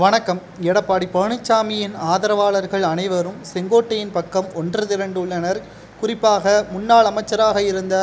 வணக்கம். எடப்பாடி பழனிசாமியின் ஆதரவாளர்கள் அனைவரும் செங்கோட்டையின் பக்கம் ஒன்று திரண்டுள்ளனர் குறிப்பாக முன்னாள் அமைச்சராக இருந்த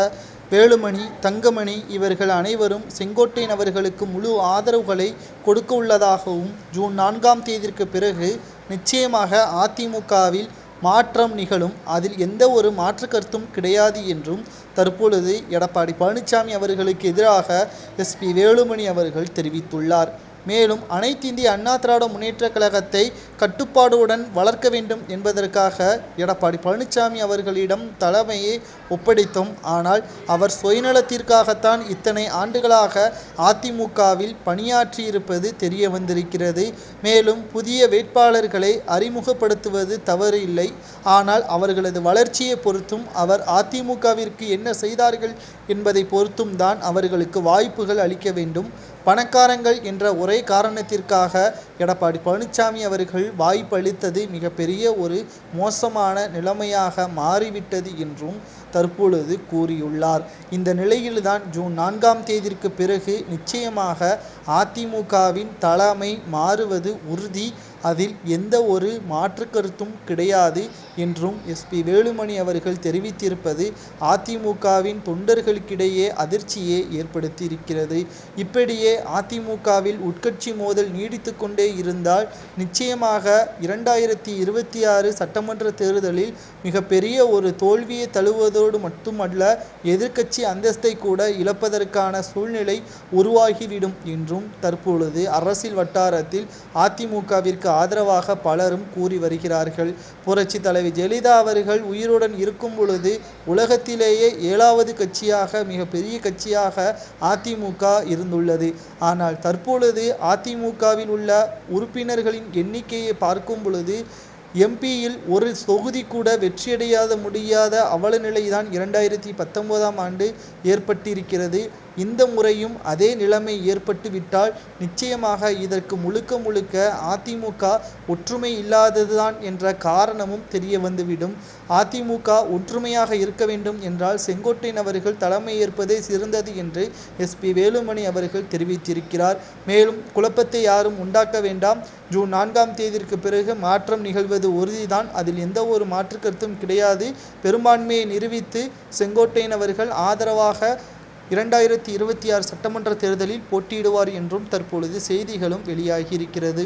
வேலுமணி தங்கமணி இவர்கள் அனைவரும் செங்கோட்டையன் அவர்களுக்கு முழு ஆதரவுகளை கொடுக்க உள்ளதாகவும் ஜூன் நான்காம் தேதிக்கு பிறகு நிச்சயமாக அதிமுகவில் மாற்றம் நிகழும். அதில் எந்த ஒரு மாற்று கருத்தும் கிடையாது என்றும் தற்பொழுது எடப்பாடி பழனிசாமி அவர்களுக்கு எதிராக எஸ்பி வேலுமணி அவர்கள் தெரிவித்துள்ளார். மேலும் அனைத்து இந்திய அண்ணா திராவிட முன்னேற்ற கழகத்தை கட்டுப்பாடுடன் வளர்க்க வேண்டும் என்பதற்காக எடப்பாடி பழனிசாமி அவர்களிடம் தலைமையை ஒப்படைத்தோம். ஆனால் அவர் சுயநலத்திற்காகத்தான் இத்தனை ஆண்டுகளாக அதிமுகவில் பணியாற்றியிருப்பது தெரிய வந்திருக்கிறது மேலும் புதிய வேட்பாளர்களை அறிமுகப்படுத்துவது தவறு இல்லை. ஆனால் அவர்களது வளர்ச்சியை பொறுத்தும் அவர் அதிமுகவிற்கு என்ன செய்தார்கள் என்பதை பொறுத்தும் தான் அவர்களுக்கு வாய்ப்புகள் அளிக்க வேண்டும். பணக்காரங்கள் என்ற ஒரே காரணத்திற்காக எடப்பாடி பழனிசாமி அவர்கள் வாய்ப்பளித்தது மிகப்பெரிய ஒரு மோசமான நிலைமையாக மாறிவிட்டது என்றும் தற்பொழுது கூறியுள்ளார். இந்த நிலையில்தான் ஜூன் நான்காம் தேதிக்கு பிறகு நிச்சயமாக அதிமுகவின் தலைமை மாறுவது உறுதி அதில் எந்த ஒரு மாற்று கருத்தும் கிடையாது என்றும் எஸ்பி வேலுமணி அவர்கள் தெரிவித்திருப்பது அதிமுகவின் தொண்டர்களுக்கிடையே அதிர்ச்சியை ஏற்படுத்தியிருக்கிறது. இப்படியே அதிமுகவில் உட்கட்சி மோதல் நீடித்து கொண்டே இருந்தால் நிச்சயமாக இரண்டாயிரத்தி இருபத்தி ஆறு சட்டமன்ற தேர்தலில் மிகப்பெரிய ஒரு தோல்வியை தழுவதோடு மட்டுமல்ல எதிர்க்கட்சி அந்தஸ்தை கூட இழப்பதற்கான சூழ்நிலை உருவாகிவிடும் என்றும் தற்பொழுது அரசியல் வட்டாரத்தில் அதிமுகவிற்கு ஆதரவாக பலரும் கூறி வருகிறார்கள். புரட்சி தலைவி ஜெயலலிதா அவர்கள் உயிருடன் இருக்கும் பொழுது உலகத்திலேயே ஏழாவது கட்சியாக மிக பெரிய கட்சியாக அதிமுக இருந்துள்ளது. ஆனால் தற்பொழுது அதிமுகவில் உள்ள உறுப்பினர்களின் எண்ணிக்கையை பார்க்கும் பொழுது எம்பியில் ஒரு தொகுதி கூட வெற்றியடையாத முடியாத அவல நிலைதான் இரண்டாயிரத்தி பத்தொன்பதாம் ஆண்டு ஏற்பட்டிருக்கிறது. இந்த முறையும் அதே நிலைமை ஏற்பட்டு விட்டால் நிச்சயமாக இதற்கு முழுக்க முழுக்க அதிமுக ஒற்றுமை இல்லாததுதான் என்ற காரணமும் தெரிய வந்துவிடும். அதிமுக ஒற்றுமையாக இருக்க வேண்டும் என்றால் செங்கோட்டையன் அவர்கள் தலைமை ஏற்பதே சிறந்தது என்று எஸ்பி வேலுமணி அவர்கள் தெரிவித்திருக்கிறார். மேலும் குழப்பத்தை யாரும் உண்டாக்க வேண்டாம். ஜூன் நான்காம் தேதிக்கு பிறகு மாற்றம் நிகழ்வது உறுதிதான். அதில் எந்த ஒரு மாற்று கருத்தும் கிடையாது. பெரும்பான்மையை நிரூபித்து செங்கோட்டையன் அவர்கள் ஆதரவாக இரண்டாயிரத்தி இருபத்தி ஆறு சட்டமன்ற தேர்தலில் போட்டியிடுவார் என்றும் தற்பொழுது செய்திகளும் வெளியாகியிருக்கிறது.